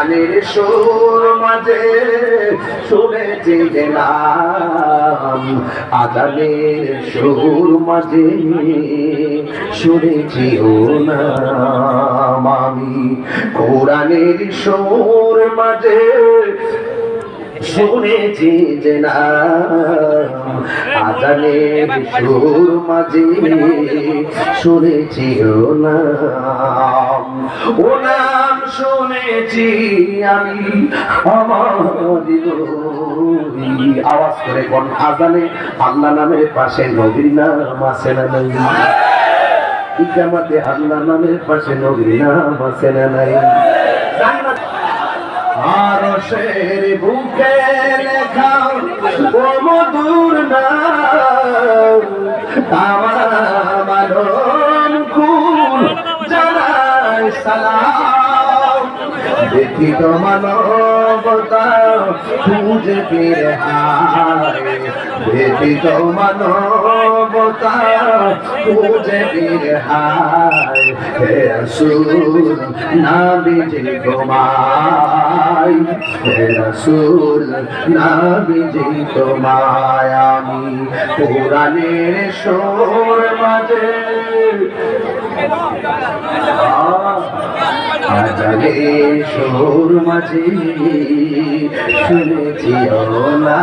কোরআনের সুর মাঝে শুনেছি যে নাম আজানের সুর মাঝে শুনেছি ও নাম আমি। কোরআনের সুর মাঝে শুনেছি যে না আজানের সুর মাঝে শুনেছি ও না ও নাম শুনেছি আমি। আমার। আওয়াজ করে কোন আজানে আল্লাহ নামের পাশে নবীর নাম আছে না নাই? ইকামাতে আল্লাহ নামের পাশে নবীর নাম আছে না নাই? আরশের বুকে লেখা ও মধুর নাম তামাম আলম কুল সালাম। দেখি তো মানবতা খুঁজে ফিরে দেখি তো মানবতা খুঁজে ফিরে হে রসুল নাবিজি তোমায়। হে রসুল নাবিজি তোমায়। আমি পুরাণের সোর মাঝে আজালে সোর মাঝে শুনেছি না